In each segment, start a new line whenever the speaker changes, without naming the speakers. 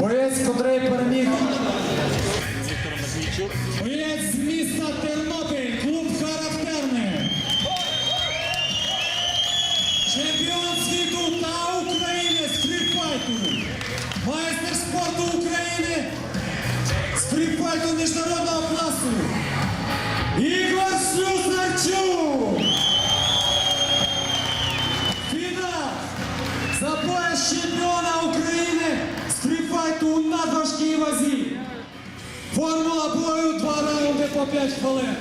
Боєць, котрий переміг. Боєць з міста Тернопіль, клуб характерний. Чемпіон світу та України з. Майстер спорту України з міжнародного класу. Ігор Слюсарчук. Формула бою два раунди по 5 хвилин.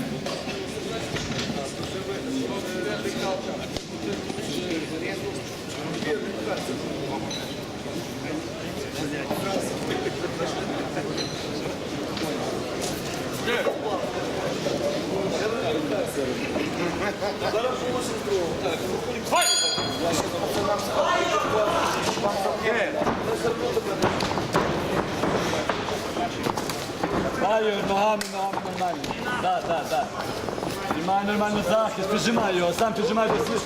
Даю ногами, ногами нормально. Да, да, да. Піджимай нормально захист, піджимай його, сам піджимай до слід.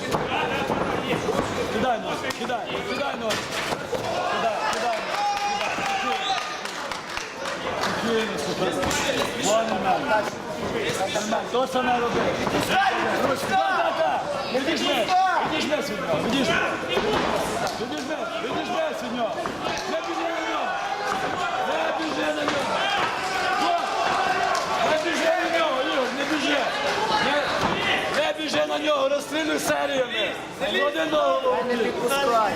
Кидай нож, кидай, кидай нож. Кидай, кидай нож, кидай. Спокійно, нормально. То саме роби. Ручки, да, да, да. Відійш меч, відійш меч від нього, відійш меч. Відійш меч, відійш меч від нього. Не біжи на нього. Не біжи на нього. Не біжи на нього, Ігор, не біжи. Не, не біжи на нього, розстрілюй серіями. Клади ногу лоу-кік.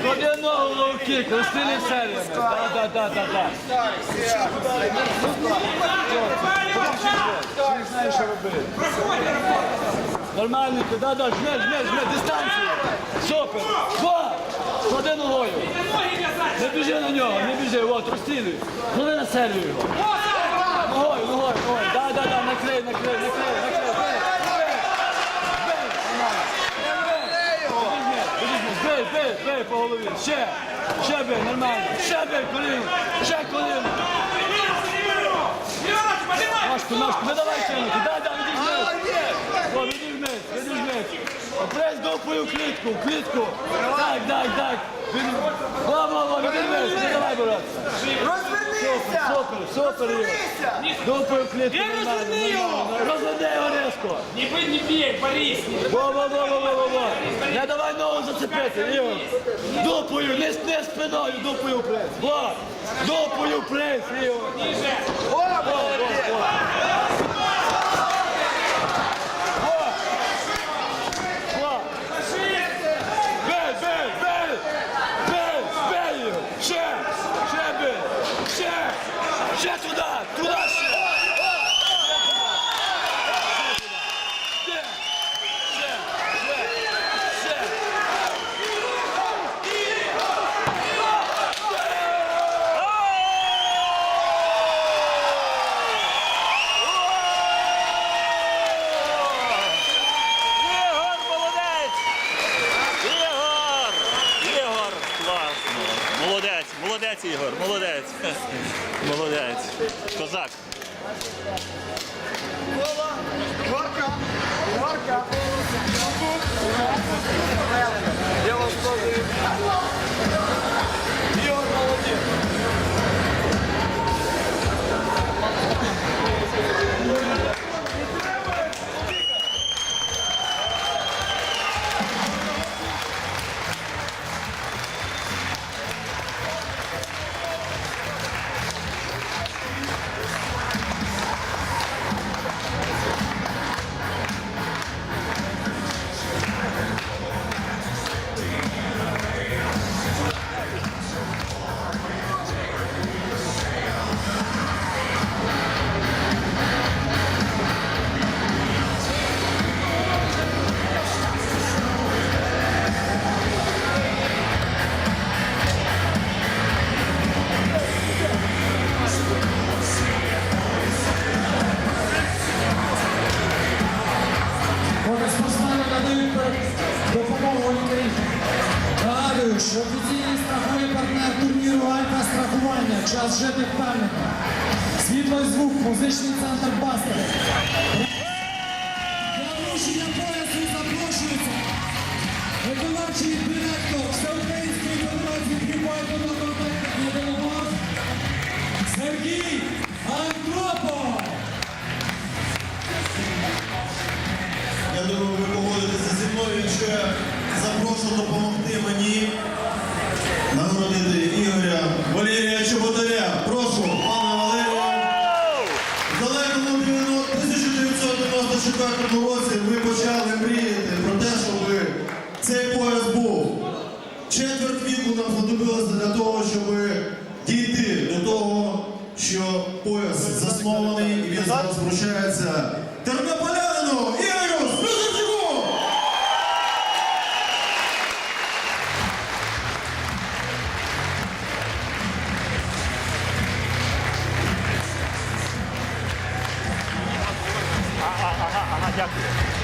Клади ногу лоу-кік, розстрілюй серіями. Так, так, так, так, так. Ти знаєш, що. Нормальненько, да, да, жми, жми, жми, дистанцію. Супер. Два. Клади ногою. Не біжи на нього, не біжи, от, розстрілюй. Коли на серію його. Ногою, ногою, ногою. Да, да, да, накрий, накрий, накрий, накрий. Бей, бей, нормально. Бей, бей, бей, бей по голові. Ще, ще би, нормально. Ще бей, коліно, ще коліно. Ножку, ножку, не давай тягнути. Да, дай, веди вниз. О, веди вниз, веди вниз. Опресь допою клітку, клітку. Так, так, так. Веди вниз, не давай боротися. Супер, супер, Ігор. Допою клітку.
Я
розумію.
розверни
Ореско. ні.
Не бей, не бей, Борис!
Во, во, во, во, во, во, во. Не давай ногу зацепити, Ігор. Дупою, не, не спиною, дупою, принц. Во, дупою, принц, Ігор
молодець!
Во. Бей, бей, бей! Бей, бей! його. Ще! Ще бей! Ще! Ще туди! Туди ще! Ще! Ще! Ще! Ще!
Ігор, молодець! Ігор! Ігор, класно! Молодець, молодець, Ігор, молодець. Молодець. Козак.
Я вас теж.
розжитих пам'ятник. Світло і звук, музичний центр Бастери. Нарушення поясу запрошується. Виконавчий директор Всеукраїнської федерації Півбайку на контактах Єдиноборств Сергій Антроп.
24 році ви почали мріяти про те, щоб цей пояс був. Четверть віку нам знадобилося для того, щоб дійти до того, що пояс заснований і він зараз вручається тернополянину
дякую.